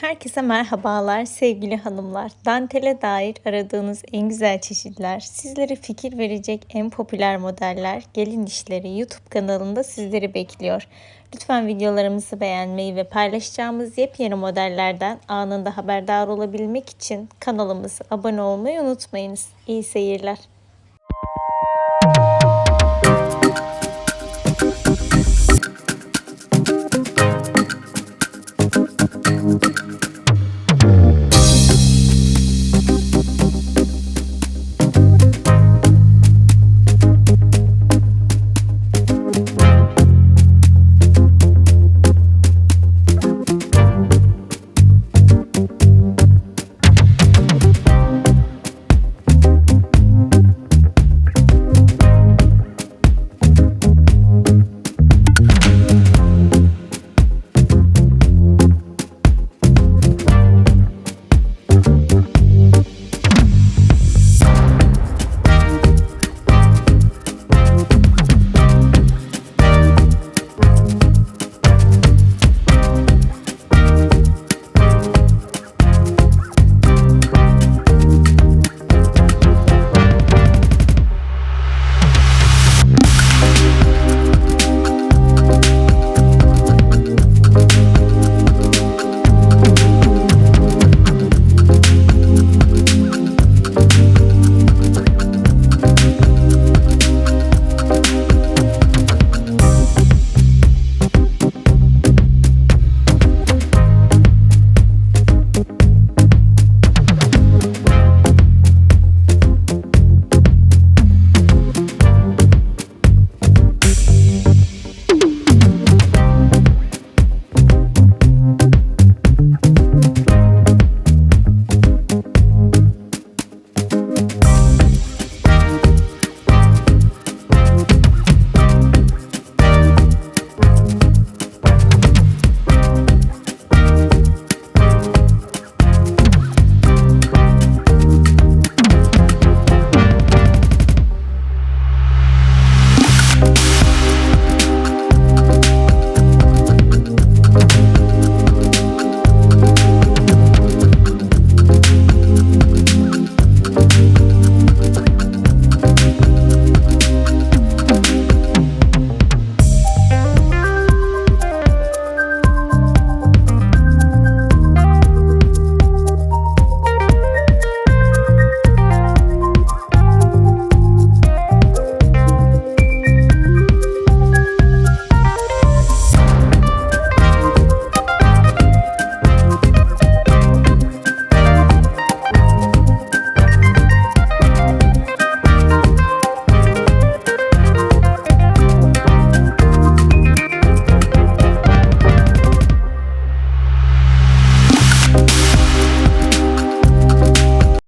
Herkese merhabalar sevgili hanımlar. Dantele dair aradığınız en güzel çeşitler, sizlere fikir verecek en popüler modeller, gelin işleri YouTube kanalında sizleri bekliyor. Lütfen videolarımızı beğenmeyi ve paylaşacağımız yepyeni modellerden anında haberdar olabilmek için kanalımıza abone olmayı unutmayınız. İyi seyirler.